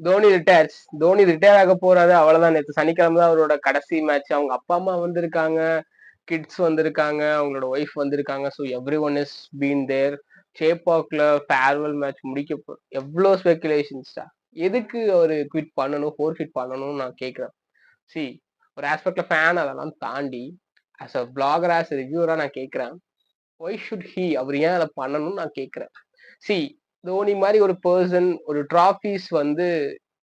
Dhoni retires Dhoni retire ஆக போறாரு. அவ்வளவுதான். நேற்று சனிக்கிழமை தான் அவரோட கடைசி மேட்ச் அவங்க அப்பா அம்மா வந்திருக்காங்க. கிட்ஸ் வந்திருக்காங்க. அவங்களோட ஒய்ஃப் வந்திருக்காங்க. So everyone is been there சேப்பாக்ல farewell match முடிக்க போ எவ்வளோ ஸ்பெகுலேஷன்ஸ்டா எதுக்கு அவர் குவிட் பண்ணணும்? ஃபோர் ஃபிட் பண்ணணும்னு நான் கேட்குறேன் சி ஒரு ஆஸ்பெக்ட்ல ஃபேன் அதெல்லாம் தாண்டி ஆஸ் அ பிளாகர் ஆஸ் ரிவ்யூரா நான் கேட்குறேன் ஒய் ஷுட் ஹி அவர் ஏன் அதை பண்ணணும்னு நான் கேட்குறேன் சி தோனி மாதிரி ஒரு பர்சன் ஒரு ட்ராஃபீஸ் வந்து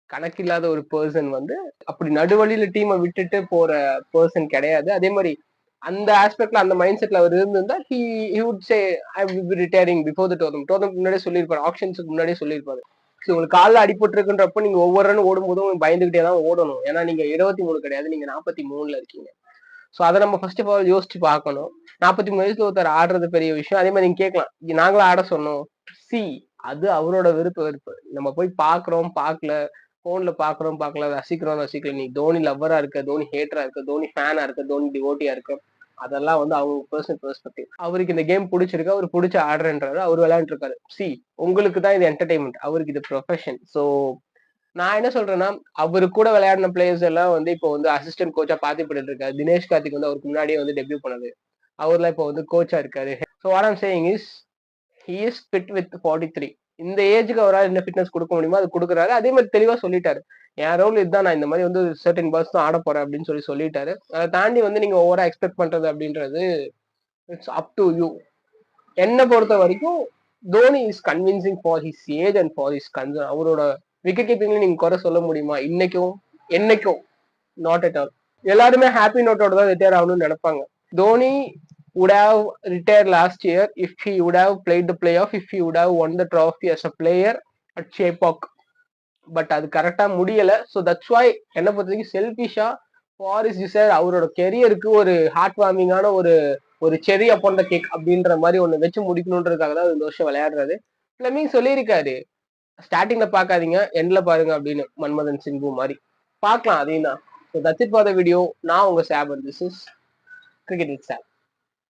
கணக்கில்லாத ஒரு பர்சன் வந்து அப்படி நடுவழியில டீமை விட்டுட்டு போற பர்சன் கிடையாது. அதே மாதிரி அந்த ஆஸ்பெக்ட்ல அந்த மைண்ட் செட்ல அவர் இருந்திருந்தா he he would say I be retiring before the tournament tournament முன்னாடியே சொல்லியிருப்பாரு. ஆப்ஷன்ஸுக்கு முன்னாடியே சொல்லியிருப்பாரு. ஸோ உங்களுக்கு காலில் அடிபட்டுருக்குன்றப்ப நீங்க ஒவ்வொரு ரன் ஓடும்போதும் பயந்துகிட்டே தான் ஓடணும். ஏன்னா நீங்க இருபத்தி மூணு கிடையாது. நீங்க நாற்பத்தி மூணுல இருக்கீங்க. ஸோ அதை நம்ம ஃபர்ஸ்ட் ஆஃப் ஆல் யோசிச்சு பார்க்கணும். நாற்பத்தி மூணு வயசுல ஒருத்தர் ஆடுறது பெரிய விஷயம். அதே மாதிரி நீங்க கேட்கலாம். நாங்களும் ஆட சொன்னோம்? சி அது அவரோட விருப்ப விருப்பு நம்ம போய் பாக்குறோம் பார்க்கல போன்ல பாக்குறோம் பார்க்கல ரசிக்கிறோம் ரசிக்கல. நீ தோனி லவ்வரா இருக்க தோனி ஹேட்டரா இருக்க தோனி ஃபேனா இருக்க தோனி டிவோட்டியா இருக்க அதெல்லாம் வந்து அவங்க பர்சனல் பெர்ஸ்பெக்டிவ் அவருக்கு இந்த கேம் பிடிச்சிருக்கு அவர் பிடிச்ச ஆடுறன்றாரு அவர் விளையாண்டுருக்காரு. சி உங்களுக்கு தான் இது என்டர்டைன்மெண்ட் அவருக்கு இது ப்ரொஃபஷன் ஸோ நான் என்ன சொல்றேன்னா அவரு கூட விளையாடின பிளேயர்ஸ் எல்லாம் வந்து இப்போ வந்து அசிஸ்டன்ட் கோச்சா பார்த்துட்டு இருக்காரு தினேஷ் கார்த்திக் வந்து அவருக்கு முன்னாடியே வந்து டெபியூ பண்ணது. அவர்லாம் இப்போ வந்து கோச்சா இருக்காரு. So what am saying is he is fit with forty three இந்த ஏஜுக்கு அவரால் என்ன ஃபிட்னஸ் கொடுக்க முடியுமோ அது கொடுக்குறாரு. அதே மாதிரி தெளிவாக சொல்லிட்டாரு. என் ரோல் இதுதான் நான் இந்த மாதிரி வந்து சர்டன் பால்ஸ் தான் ஆட போறேன் அப்படின்னு சொல்லி சொல்லிட்டாரு. அதை தாண்டி வந்து நீங்க ஓவரா எக்ஸ்பெக்ட் பண்றது அப்படின்றது இட்ஸ் அப் டு யூ என்னை பொறுத்த வரைக்கும் Dhoni is convincing for his age and for his concern அவரோட விக்கெட் கீப்பிங்ல நீங்க குறை சொல்ல முடியுமா? இன்னைக்கும் என்னைக்கும் நாட் அட் ஆல் எல்லாருமே ஹாப்பி நோட்டோட தான் ரிட்டையர் ஆகணும்னு நினைப்பாங்க. Dhoni would have retired last year if he would have played the playoff if he would have won the trophy as a player at Chepauk but அது கரெக்டாக முடியல. So that's why என்னை பொறுத்த வரைக்கும் செல்ஃபிஷா ஃபாரிஸ் சார் அவரோட கெரியருக்கு ஒரு ஹார்ட் வார்மிங்கான ஒரு ஒரு செரி அப்போன் த கேக் அப்படின்ற மாதிரி ஒன்று வச்சு முடிக்கணுன்றதுக்காக தான் இந்த வருஷம் விளையாடுறாரு. ஃபிளமிங் சொல்லியிருக்காரு ஸ்டார்டிங்கில் பார்க்காதீங்க எண்ட்ல பாருங்க அப்படின்னு மன்மதன் சிங்கு மாதிரி. பார்க்கலாம் அதையும் தான். ஸோ தத்திப்பாத வீடியோ நான் உங்கள் சாப் திஸ் இஸ் கிரிக்கெட் வித் சாப்